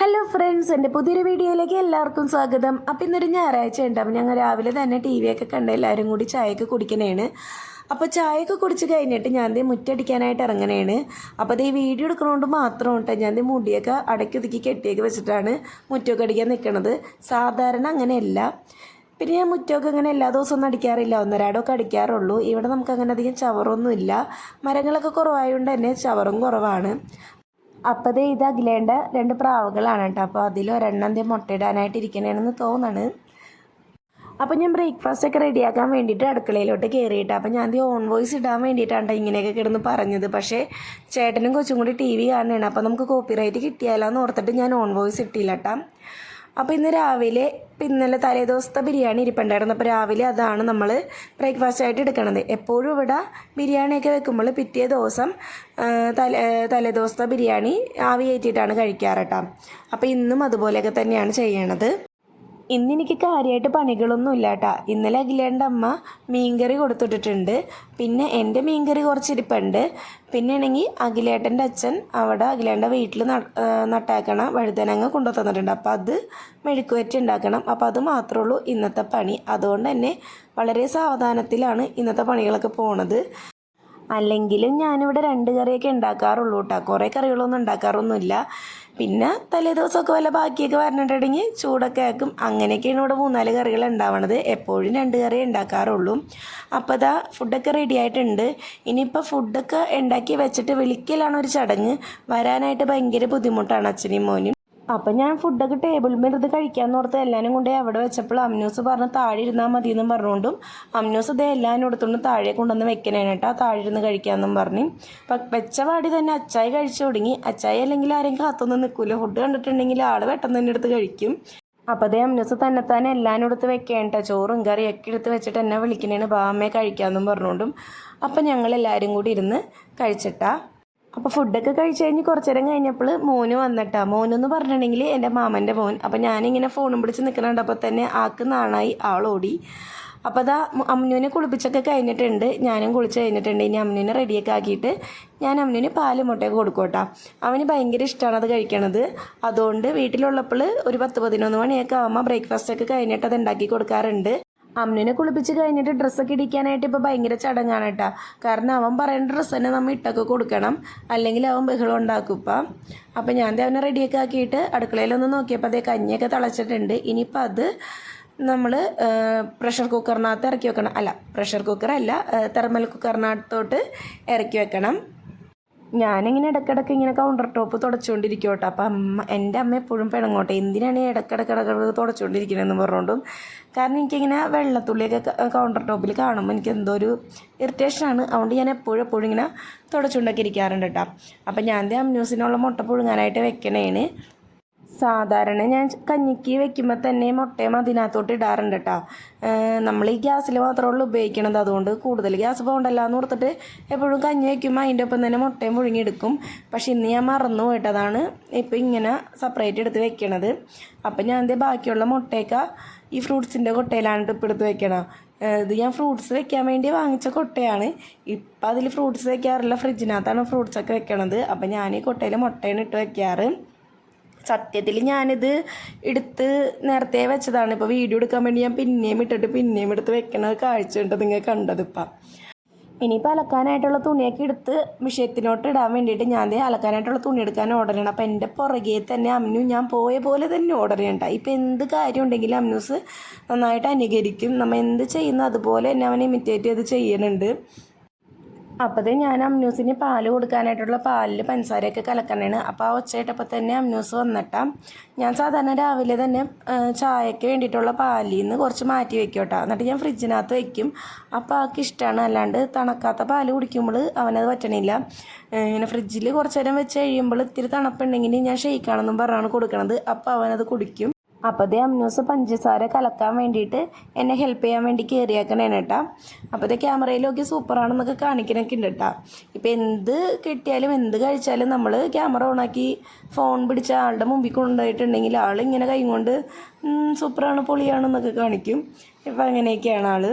Hello friends എന്റെ പുതിയൊരു വീഡിയോയിലേക്ക് എല്ലാവർക്കും സ്വാഗതം. അപ്പം ഇന്നൊരു ഞായറാഴ്ച ഉണ്ടാവും ഞങ്ങൾ രാവിലെ തന്നെ ടി വി ഒക്കെ കണ്ട് എല്ലാവരും കൂടി ചായയൊക്കെ കുടിക്കണേണ്. അപ്പോൾ ചായയൊക്കെ കുടിച്ച് കഴിഞ്ഞിട്ട് ഞാൻ ദേ മുറ്റടിക്കാനായിട്ട് ഇറങ്ങണേണ്. അപ്പോൾ ഈ വീഡിയോ എടുക്കണോണ്ട് മാത്രം കേട്ടോ ഞാൻ ദേ മുടിയൊക്കെ അടക്കൊതുക്കി കെട്ടിയൊക്കെ വെച്ചിട്ടാണ് മുറ്റമൊക്കെ അടിക്കാൻ നിൽക്കണത് സാധാരണ അങ്ങനെയല്ല. പിന്നെ ഞാൻ മുറ്റമൊക്കെ അങ്ങനെ എല്ലാ ദിവസവും ഒന്നും അടിക്കാറില്ല. ഒന്നരാടമൊക്കെ അടിക്കാറുള്ളൂ. ഇവിടെ നമുക്ക് അങ്ങനെ അധികം ചവറൊന്നുമില്ല. മരങ്ങളൊക്കെ കുറവായതുകൊണ്ട് തന്നെ ചവറും കുറവാണ്. അപ്പോൾ ദേ ഇത് അഖിലേണ്ട രണ്ട് പ്രാവുകളാണ് കേട്ടോ. അപ്പോൾ അതിൽ ഒരെണ്ണം എന്തേ മുട്ടയിടാനായിട്ട് ഇരിക്കണേണെന്ന് തോന്നണ്. അപ്പോൾ ഞാൻ ബ്രേക്ക്ഫാസ്റ്റ് ഒക്കെ റെഡിയാക്കാൻ വേണ്ടിയിട്ട് അടുക്കളയിലോട്ട് കയറിയിട്ട് അപ്പോൾ ഞാൻ ദേ ഓൺ വോയിസ് ഇടാൻ വേണ്ടിയിട്ടാണ് ട്ടോ ഇങ്ങനെയൊക്കെ കിടന്ന് പറഞ്ഞത്. പക്ഷേ ചേട്ടനും കൊച്ചും കൂടി ടി വി കാണുകയാണ്. അപ്പോൾ നമുക്ക് കോപ്പിറൈറ്റ് കിട്ടിയാലോ എന്ന് ഓർത്തിട്ട് ഞാൻ ഓൺ വോയിസ് ഇട്ടില്ല കേട്ടോ അപ്പോൾ ഇന്ന് രാവിലെ ഇപ്പം ഇന്നലെ തലേ ദിവസത്തെ ബിരിയാണി ഇരിപ്പുണ്ടായിരുന്നു. അപ്പോൾ രാവിലെ അതാണ് നമ്മൾ ബ്രേക്ക്ഫാസ്റ്റ് ആയിട്ട് എടുക്കണത്. എപ്പോഴും ഇവിടെ ബിരിയാണിയൊക്കെ വെക്കുമ്പോൾ പിറ്റേ ദിവസം തലേ തലേ ദിവസത്തെ ബിരിയാണി ആവി കയറ്റിയിട്ടാണ് കഴിക്കാറ് കേട്ടോ അപ്പോൾ ഇന്നും അതുപോലെയൊക്കെ തന്നെയാണ് ചെയ്യണത്. ഇന്നെനിക്ക് കാര്യമായിട്ട് പണികളൊന്നും ഇല്ല കേട്ടാ ഇന്നലെ അഖിലേന്റെ അമ്മ മീൻകറി കൊടുത്തിട്ടിട്ടുണ്ട്. പിന്നെ എന്റെ മീൻകറി കുറച്ച് ഇരിപ്പുണ്ട് പിന്നെ ആണെങ്കിൽ അഖിലേട്ടന്റെ അച്ഛൻ അവിടെ അഖിലേന്റെ വീട്ടിൽ നട്ടാക്കണ വഴുതനങ്ങ കൊണ്ടു തന്നിട്ടുണ്ട് അപ്പോൾ അത് മെഴുക്കുവറ്റി ഉണ്ടാക്കണം. അപ്പോൾ അത് മാത്രമേ ഉള്ളൂ ഇന്നത്തെ പണി. അതുകൊണ്ട് തന്നെ വളരെ സാവധാനത്തിലാണ് ഇന്നത്തെ പണികളൊക്കെ പോണത്. അല്ലെങ്കിലും ഞാനിവിടെ രണ്ട് കറിയൊക്കെ ഉണ്ടാക്കാറുള്ളൂ കേട്ടോ കുറേ കറികളൊന്നും ഉണ്ടാക്കാറൊന്നുമില്ല. പിന്നെ തലേ ദിവസമൊക്കെ വല്ല ബാക്കിയൊക്കെ വരണിട്ടുണ്ടെങ്കിൽ ചൂടൊക്കെ ആക്കും. അങ്ങനെയൊക്കെയാണ് ഇവിടെ മൂന്നാൽ കറികൾ ഉണ്ടാവണത്. എപ്പോഴും രണ്ട് കറി ഉണ്ടാക്കാറുള്ളൂ. അപ്പോൾ അതാ ഫുഡൊക്കെ റെഡി ആയിട്ടുണ്ട്. ഇനിയിപ്പോൾ ഫുഡൊക്കെ ഉണ്ടാക്കി വെച്ചിട്ട് വിളിക്കലാണ് ഒരു ചടങ്ങ്. വരാനായിട്ട് ഭയങ്കര ബുദ്ധിമുട്ടാണ് അച്ഛനെയും മോനും അപ്പം ഞാൻ ഫുഡൊക്കെ ടേബിളിൽ ഇരുന്ന് കഴിക്കാൻ ഓർത്ത് എല്ലാവരും കൊണ്ട് അവിടെ വെച്ചപ്പോൾ അമ്നൂസ് പറഞ്ഞ് താഴെ ഇരുന്നാൽ മതി എന്നും പറഞ്ഞുകൊണ്ടും അമ്നൂസ് ഇത് എല്ലാവരും എടുത്തുകൊണ്ട് താഴെ കൊണ്ടുവന്ന് വെക്കണേണ് കേട്ടോ താഴെ ഇരുന്ന് കഴിക്കാമെന്നും പറഞ്ഞു. വെച്ച പാടി തന്നെ അച്ചായി കഴിച്ചു തുടങ്ങി. അച്ചായി അല്ലെങ്കിൽ ആരെയും കാത്തൊന്നും നിൽക്കില്ല ഫുഡ് കണ്ടിട്ടുണ്ടെങ്കിൽ ആൾ പെട്ടെന്ന് തന്നെ എടുത്ത് കഴിക്കും. അപ്പോൾ അതേ അമ്നൂസ് തന്നെ എല്ലാവരും എടുത്ത് വെക്കേണ്ട ചോറും കറിയൊക്കെ എടുത്ത് വെച്ചിട്ട് എന്നെ വിളിക്കണേന് ബാമ്മയെ കഴിക്കാമെന്നും പറഞ്ഞുകൊണ്ടും. അപ്പം ഞങ്ങൾ എല്ലാവരും കൂടി ഇരുന്ന് കഴിച്ചിട്ടാ. അപ്പോൾ ഫുഡൊക്കെ കഴിച്ച് കഴിഞ്ഞ് കുറച്ച് നേരം കഴിഞ്ഞപ്പോൾ മോന് വന്നിട്ടാ. മോനെന്ന് പറഞ്ഞിട്ടുണ്ടെങ്കിൽ എന്റെ മാമന്റെ മോൻ. അപ്പോൾ ഞാനിങ്ങനെ ഫോണും പിടിച്ച് നിൽക്കുന്നുണ്ടപ്പോൾ തന്നെ ആക്ക് നാണായി ആളോടി അപ്പോൾ അതാ അമ്മുവിനെ കുളിപ്പിച്ചൊക്കെ കഴിഞ്ഞിട്ടുണ്ട്. ഞാനും കുളിച്ച് കഴിഞ്ഞിട്ടുണ്ട്. ഇനി അമ്മുവിനെ റെഡിയൊക്കെ ആക്കിയിട്ട് ഞാൻ അമ്മുവിന് പാൽ മുട്ടയൊക്കെ കൊടുക്കും കേട്ടോ അവന് ഭയങ്കര ഇഷ്ടമാണ് അത് കഴിക്കണത്. അതുകൊണ്ട് വീട്ടിലുള്ളപ്പോൾ ഒരു പത്ത് പതിനൊന്ന് മണിയൊക്കെ ആകുമ്പോൾ ബ്രേക്ക്ഫാസ്റ്റൊക്കെ കഴിഞ്ഞിട്ട് അത് ഉണ്ടാക്കി കൊടുക്കാറുണ്ട്. അമ്നുവിനെ കുളിപ്പിച്ച് കഴിഞ്ഞിട്ട് ഡ്രസ്സൊക്കെ ഇടിക്കാനായിട്ട് ഇപ്പോൾ ഭയങ്കര ചടങ്ങാണ് കേട്ടോ. കാരണം അവൻ പറയേണ്ട ഡ്രസ്സ് തന്നെ നമ്മൾ ഇട്ടൊക്കെ കൊടുക്കണം. അല്ലെങ്കിൽ അവൻ ബഹളം ഉണ്ടാക്കും ഇപ്പം. അപ്പം ഞാൻ അവനെ റെഡിയൊക്കെ ആക്കിയിട്ട് അടുക്കളയിലൊന്ന് നോക്കിയപ്പോൾ അതേ കഞ്ഞിയൊക്കെ തിളച്ചിട്ടുണ്ട്. ഇനിയിപ്പോൾ അത് നമ്മൾ പ്രഷർ കുക്കറിനകത്ത് ഇറക്കി വെക്കണം. അല്ല പ്രഷർ കുക്കറല്ല തെർമൽ കുക്കറിനകത്തോട്ട് ഇറക്കി വെക്കണം. ഞാനിങ്ങനെ ഇടയ്ക്കിടയ്ക്ക് ഇങ്ങനെ കൗണ്ടർ ടോപ്പ് തുടച്ചുകൊണ്ടിരിക്കും കേട്ടോ അപ്പം അമ്മ എന്റെ അമ്മ എപ്പോഴും പിണങ്ങോട്ടെ. എന്തിനാണ് ഇടയ്ക്കിടയ്ക്ക് ഇടയ്ക്കിടയ്ക്ക് തുടച്ചുകൊണ്ടിരിക്കണമെന്ന് പറഞ്ഞുകൊണ്ടും കാരണം എനിക്കിങ്ങനെ വെള്ളത്തുള്ളിയൊക്കെ കൗണ്ടർ ടോപ്പിൽ കാണുമ്പോൾ എനിക്ക് എന്തോ ഒരു ഇറിറ്റേഷനാണ് അതുകൊണ്ട് ഞാൻ എപ്പോഴും എപ്പോഴും ഇങ്ങനെ തുടച്ചുകൊണ്ടൊക്കെ ഇരിക്കാറുണ്ട് കേട്ടോ അപ്പം ഞാൻ ദേ അമ്ന്യൂസിനുള്ള മുട്ട പുഴുങ്ങാനായിട്ട് വെക്കണേന് സാധാരണ ഞാൻ കഞ്ഞിക്ക് വെക്കുമ്പോൾ തന്നെ മുട്ടയും അതിനകത്തോട്ട് ഇടാറുണ്ട് കേട്ടോ നമ്മൾ ഈ ഗ്യാസിൽ മാത്രമേ ഉള്ളൂ ഉപയോഗിക്കണത്. അതുകൊണ്ട് കൂടുതൽ ഗ്യാസ് പോകണ്ടല്ലോ എന്ന് ഓർത്തിട്ട് എപ്പോഴും കഞ്ഞി വയ്ക്കുമ്പോൾ അതിന്റെ ഒപ്പം തന്നെ മുട്ടയും പുഴുങ്ങിയെടുക്കും. പക്ഷെ ഇന്ന് ഞാൻ മറന്നു പോയിട്ടതാണ് ഇപ്പോൾ ഇങ്ങനെ സെപ്പറേറ്റ് എടുത്ത് വെക്കണത്. അപ്പം ഞാൻ ദേ ബാക്കിയുള്ള മുട്ടയൊക്കെ ഈ ഫ്രൂട്ട്സിന്റെ കൊട്ടയിലാണ് ഇപ്പോൾ എടുത്ത് വെക്കണം. ഇത് ഞാൻ ഫ്രൂട്ട്സ് വെക്കാൻ വേണ്ടി വാങ്ങിച്ച കൊട്ടയാണ്. ഇപ്പം അതിൽ ഫ്രൂട്ട്സ് വെക്കാറില്ല. ഫ്രിഡ്ജിനകത്താണ് ഫ്രൂട്ട്സൊക്കെ വെക്കണത്. അപ്പം ഞാൻ ഈ കൊട്ടയിൽ മുട്ടയാണ് ഇട്ട് വെക്കാറ്. സത്യത്തിൽ ഞാനിത് എടുത്ത് നേരത്തെ വെച്ചതാണ്. ഇപ്പോൾ വീഡിയോ എടുക്കാൻ വേണ്ടി ഞാൻ പിന്നെയും ഇട്ടിട്ട് പിന്നെയും എടുത്ത് വെക്കണ കാഴ്ച ഉണ്ട് നിങ്ങൾ കണ്ടത് ഇപ്പം. ഇനിയിപ്പോൾ അലക്കാനായിട്ടുള്ള തുണിയൊക്കെ എടുത്ത് വിഷയത്തിനോട്ട് ഇടാൻ വേണ്ടിയിട്ട് ഞാൻ അലക്കാനായിട്ടുള്ള തുണി എടുക്കാൻ ഓർഡർ ചെയ്യണം. അപ്പം എന്റെ പുറകെ തന്നെ അമ്നു ഞാൻ പോയ പോലെ തന്നെ ഓർഡർ ചെയ്യണ്ട ഇപ്പം എന്ത് കാര്യം ഉണ്ടെങ്കിലും അമ്നൂസ് നന്നായിട്ട് അനുകരിക്കും. നമ്മൾ എന്ത് ചെയ്യുന്നു അതുപോലെ തന്നെ അവൻ ഇമിറ്റേറ്റ് ചെയ്ത് ചെയ്യുന്നുണ്ട് അപ്പോൾ ഞാൻ അമ്മ്യൂസിന് പാൽ കൊടുക്കാനായിട്ടുള്ള പാലിൽ പഞ്ചസാരയൊക്കെ കലക്കണേണ്. അപ്പോൾ ആ ഒച്ചയിട്ടപ്പോൾ തന്നെ അമ്മ്യൂസ് വന്നിട്ടാം ഞാൻ സാധാരണ രാവിലെ തന്നെ ചായയ്ക്ക് വേണ്ടിയിട്ടുള്ള പാലിൽ നിന്ന് കുറച്ച് മാറ്റി വെക്കും കേട്ടോ എന്നിട്ട് ഞാൻ ഫ്രിഡ്ജിനകത്ത് വയ്ക്കും അപ്പോൾ ആൾക്ക് ഇഷ്ടമാണ് അല്ലാണ്ട് തണക്കാത്ത പാൽ കുടിക്കുമ്പോൾ അവനത് പറ്റണില്ല. ഇങ്ങനെ ഫ്രിഡ്ജിൽ കുറച്ച് നേരം വെച്ച് കഴിയുമ്പോൾ ഇത്തിരി തണുപ്പുണ്ടെങ്കിൽ ഞാൻ ഷെയ്ക്കാണെന്നും പറഞ്ഞാണ് കൊടുക്കണത്. അപ്പോൾ അവനത് കുടിക്കും. അപ്പോൾ ദേ അമ്നൂസ് പഞ്ചസാര കലക്കാൻ വേണ്ടിയിട്ട് എന്നെ ഹെൽപ്പ് ചെയ്യാൻ വേണ്ടി കയറിയാക്കണേണ് കേട്ടാ അപ്പോൾ ഇത് ക്യാമറയിലൊക്കെ സൂപ്പറാണെന്നൊക്കെ കാണിക്കണൊക്കെ ഉണ്ട് കേട്ടാ ഇപ്പം എന്ത് കിട്ടിയാലും എന്ത് കഴിച്ചാലും നമ്മൾ ക്യാമറ ഓണാക്കി ഫോൺ പിടിച്ച ആളുടെ മുമ്പിൽ കൊണ്ടുപോയിട്ടുണ്ടെങ്കിൽ ആൾ ഇങ്ങനെ കൈ കൊണ്ട് "ഉം, സൂപ്പറാണ് പൊളിയാണെന്നൊക്കെ കാണിക്കും. ഇപ്പം അങ്ങനെയൊക്കെയാണ് ആൾ.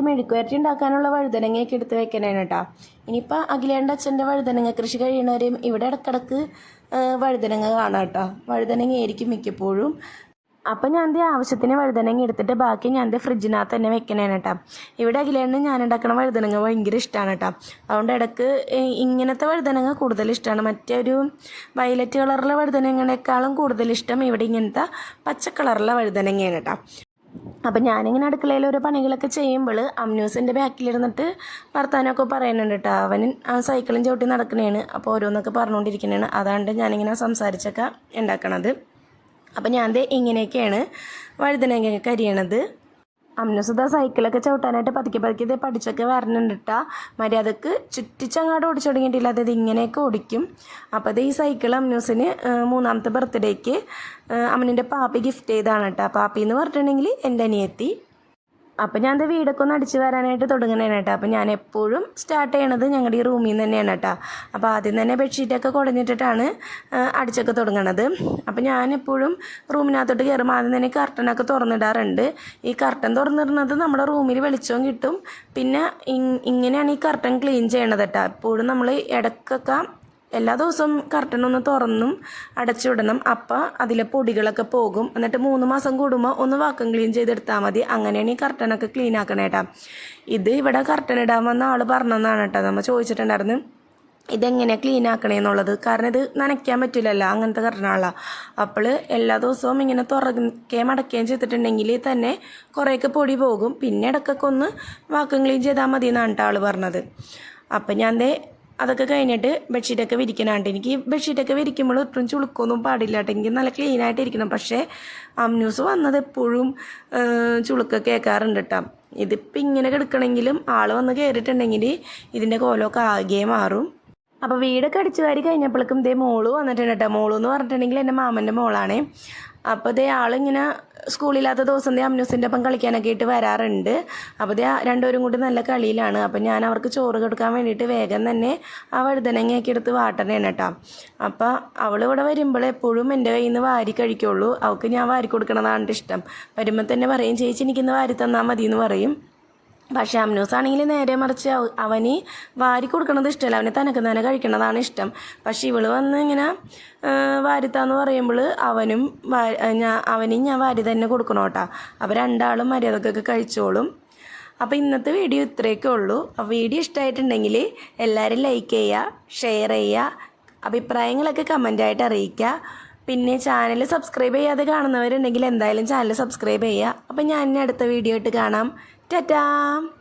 ദേ മെഴുക്കുവരട്ടി ഉണ്ടാക്കാനുള്ള വഴുതനങ്ങയൊക്കെ എടുത്ത് വെക്കണേണ് കേട്ടോ ഇനിയിപ്പോൾ അഖിലേണ്ട അച്ഛന്റെ വഴുതനങ്ങ കൃഷി കഴിയണവരെയും ഇവിടെ ഇടക്കിടക്ക് വഴുതനങ്ങ കാണാം കേട്ടോ വഴുതനങ്ങ ആയിരിക്കും മിക്കപ്പോഴും. അപ്പം ഞാൻ ദേ ആവശ്യത്തിന് വഴുതനങ്ങ എടുത്തിട്ട് ബാക്കി ഞാൻ ദേ ഫ്രിഡ്ജിനകത്ത് തന്നെ വെക്കണേണ് കേട്ടോ ഇവിടെ അഖിലേണ് ഞാൻ ഉണ്ടാക്കണ വഴുതനങ്ങ ഭയങ്കര ഇഷ്ടമാണ് കേട്ടോ അതുകൊണ്ട് ഇടയ്ക്ക് ഇങ്ങനത്തെ വഴുതനങ്ങ കൂടുതൽ ഇഷ്ടമാണ് മറ്റേ ഒരു വയലറ്റ് കളറിലെ വഴുതനങ്ങനേക്കാളും കൂടുതൽ ഇഷ്ടം ഇവിടെ ഇങ്ങനത്തെ പച്ച കളറിലെ വഴുതനങ്ങയാണ് കേട്ടോ അപ്പം ഞാനിങ്ങനെ അടുക്കളയിൽ ഓരോ പണികളൊക്കെ ചെയ്യുമ്പോൾ അമ്യൂസിന്റെ ബാക്കിലിരുന്നിട്ട് വർത്താനമൊക്കെ പറയുന്നുണ്ട് കേട്ടോ അവൻ ആ സൈക്കിളും ചവിട്ടി നടക്കണേണ്. അപ്പോൾ ഓരോന്നൊക്കെ പറഞ്ഞുകൊണ്ടിരിക്കണേണ് അതാണ്ട് ഞാനിങ്ങനെ സംസാരിച്ചൊക്കെ ഉണ്ടാക്കണത് അപ്പം ഞാൻ ഇങ്ങനെയൊക്കെയാണ് വഴുതനങ്ങ കരിയണത്. അമ്നസുദ സൈക്കിളൊക്കെ ചവിട്ടാനായിട്ട് പതുക്കെ പതുക്കെ ഇത് പഠിച്ചൊക്കെ വരണുണ്ട് കേട്ടോ മര്യാദയ്ക്ക് ചുറ്റിച്ചങ്ങാട് ഓടിച്ചു തുടങ്ങിയിട്ടില്ല. അതായത് ഇങ്ങനെയൊക്കെ ഓടിക്കും. അപ്പോൾ അത് ഈ സൈക്കിൾ അമ്നൂസിന് മൂന്നാമത്തെ ബർത്ത്ഡേക്ക് അമ്മനിന്റെ പാപ്പി ഗിഫ്റ്റ് ചെയ്താണ് കേട്ടോ. പാപ്പി എന്ന് പറഞ്ഞിട്ടുണ്ടെങ്കിൽ എന്റെ അനിയത്തി അപ്പം ഞാൻ ദേ വീടൊക്കെ ഒന്ന് അടിച്ച് വരാനായിട്ട് തുടങ്ങുന്നതാണ് കേട്ടോ. അപ്പം ഞാൻ എപ്പോഴും സ്റ്റാർട്ട് ചെയ്യണത് ഞങ്ങളുടെ ഈ റൂമിൽ നിന്ന് തന്നെയാണ് കേട്ടോ. അപ്പോൾ ആദ്യം തന്നെ ബെഡ്ഷീറ്റൊക്കെ കുടഞ്ഞിട്ടിട്ടാണ് അടിച്ചൊക്കെ തുടങ്ങണത്. അപ്പം ഞാൻ എപ്പോഴും റൂമിനകത്തോട്ട് കയറുമ്പോൾ ആദ്യം തന്നെ കർട്ടനൊക്കെ തുറന്നിടാറുണ്ട്. ഈ കർട്ടൻ തുറന്നിടുന്നത് നമ്മുടെ റൂമിൽ വെളിച്ചവും കിട്ടും. പിന്നെ ഇങ്ങനെയാണ് ഈ കർട്ടൻ ക്ലീൻ ചെയ്യണത് കേട്ടോ. എപ്പോഴും നമ്മൾ ഇടയ്ക്കൊക്കെ എല്ലാ ദിവസവും കർട്ടൻ ഒന്ന് തുറന്നും അടച്ചുവിടണം അപ്പം അതിലെ പൊടികളൊക്കെ പോകും. എന്നിട്ട് മൂന്ന് മാസം കൂടുമ്പോൾ ഒന്ന് വാക്കം ക്ലീൻ ചെയ്തെടുത്താൽ മതി. അങ്ങനെയാണ് ഈ കർട്ടനൊക്കെ ക്ലീൻ ആക്കണേ ഇത് ഇവിടെ കർട്ടൻ ഇടാൻ വന്ന ആൾ പറഞ്ഞതാണ് കേട്ടോ നമ്മൾ ചോദിച്ചിട്ടുണ്ടായിരുന്നു ഇതെങ്ങനെയാണ് ക്ലീൻ ആക്കണേന്നുള്ളത് കാരണം ഇത് നനയ്ക്കാൻ പറ്റില്ലല്ലോ അങ്ങനത്തെ കർട്ടനാണല്ലോ അപ്പോൾ എല്ലാ ദിവസവും ഇങ്ങനെ തുറക്കുകയും അടക്കുകയും ചെയ്തിട്ടുണ്ടെങ്കിൽ തന്നെ കുറേയൊക്കെ പൊടി പോകും. പിന്നെ ഇടയ്ക്കൊക്കെ ഒന്ന് വാക്കം ക്ലീൻ ചെയ്താൽ മതി എന്നാണ് ആൾ പറഞ്ഞത്. അപ്പം ഞാൻ അതൊക്കെ കഴിഞ്ഞിട്ട് ബെഡ്ഷീറ്റൊക്കെ വിരിക്കണാണ്ട്. എനിക്ക് ബെഡ്ഷീറ്റൊക്കെ വിരിക്കുമ്പോൾ ഒട്ടും ചുളുക്കൊന്നും പാടില്ല കേട്ടോ. എനിക്ക് നല്ല ക്ലീൻ ആയിട്ട് ഇരിക്കണം. പക്ഷേ അമ്ന്യൂസ് വന്നത് എപ്പോഴും ചുളുക്ക കേൾക്കാറുണ്ട് കേട്ടോ. ഇതിപ്പോൾ ഇങ്ങനെ കിടക്കണമെങ്കിലും ആൾ വന്ന് കയറിയിട്ടുണ്ടെങ്കിൽ ഇതിന്റെ കോലമൊക്കെ ആകെ മാറും. അപ്പോൾ വീടൊക്കെ അടിച്ചു വാരി കഴിഞ്ഞപ്പോഴേക്കും ഇതേ മോൾ വന്നിട്ടുണ്ട് കേട്ടോ. മോളെന്ന് പറഞ്ഞിട്ടുണ്ടെങ്കിൽ എന്റെ മാമന്റെ മോളാണേ. അപ്പോൾ ദേ ആളിങ്ങനെ സ്കൂളില്ലാത്ത ദിവസം ദേ അമ്നൂസിന്റെ ഒപ്പം കളിക്കാനൊക്കെ ആയിട്ട് വരാറുണ്ട്. അപ്പോൾ ദേ രണ്ടുപേരും കൂടി നല്ല കളിയിലാണ്. അപ്പോൾ ഞാൻ അവർക്ക് ചോറ് കൊടുക്കാൻ വേണ്ടിയിട്ട് വേഗം തന്നെ ആ വഴുതനങ്ങയൊക്കെ എടുത്ത് വാട്ടണേണ് കേട്ടോ. അപ്പോൾ അവൾ ഇവിടെ വരുമ്പോൾ എപ്പോഴും എന്റെ കയ്യിൽ നിന്ന് വാരി കഴിക്കുള്ളൂ. അവൾക്ക് ഞാൻ വാരി കൊടുക്കണതാണ് ഇഷ്ടം. വരുമ്പോൾ തന്നെ പറയും ചേച്ചി എനിക്കിന്ന് വാരി തന്നാൽ മതി എന്ന് പറയും. പക്ഷെ അമ്നൂസ് ആണെങ്കിൽ നേരെ മറിച്ച് അവ- അവന് വാരി കൊടുക്കണത് ഇഷ്ടമല്ല. അവന് തനക്ക് തന്നെ കഴിക്കണതാണ് ഇഷ്ടം. പക്ഷെ ഇവൾ വന്ന് ഇങ്ങനെ വാരിത്താന്ന് പറയുമ്പോൾ അവനും ഞാൻ അവനും ഞാൻ വാരി തന്നെ കൊടുക്കണം കേട്ടോ അപ്പോൾ രണ്ടാളും മര്യാദക്കൊക്കെ കഴിച്ചോളും. അപ്പോൾ ഇന്നത്തെ വീഡിയോ ഇത്രയൊക്കെ ഉള്ളൂ. അപ്പോൾ വീഡിയോ ഇഷ്ടമായിട്ടുണ്ടെങ്കിൽ എല്ലാവരും ലൈക്ക് ചെയ്യുക ഷെയർ ചെയ്യുക അഭിപ്രായങ്ങളൊക്കെ കമന്റായിട്ട് അറിയിക്കുക പിന്നെ ചാനൽ സബ്സ്ക്രൈബ് ചെയ്യാതെ കാണുന്നവരുണ്ടെങ്കിൽ എന്തായാലും ചാനൽ സബ്സ്ക്രൈബ് ചെയ്യുക അപ്പോൾ ഞാൻ അടുത്ത വീഡിയോ ആയിട്ട് കാണാം. Da da.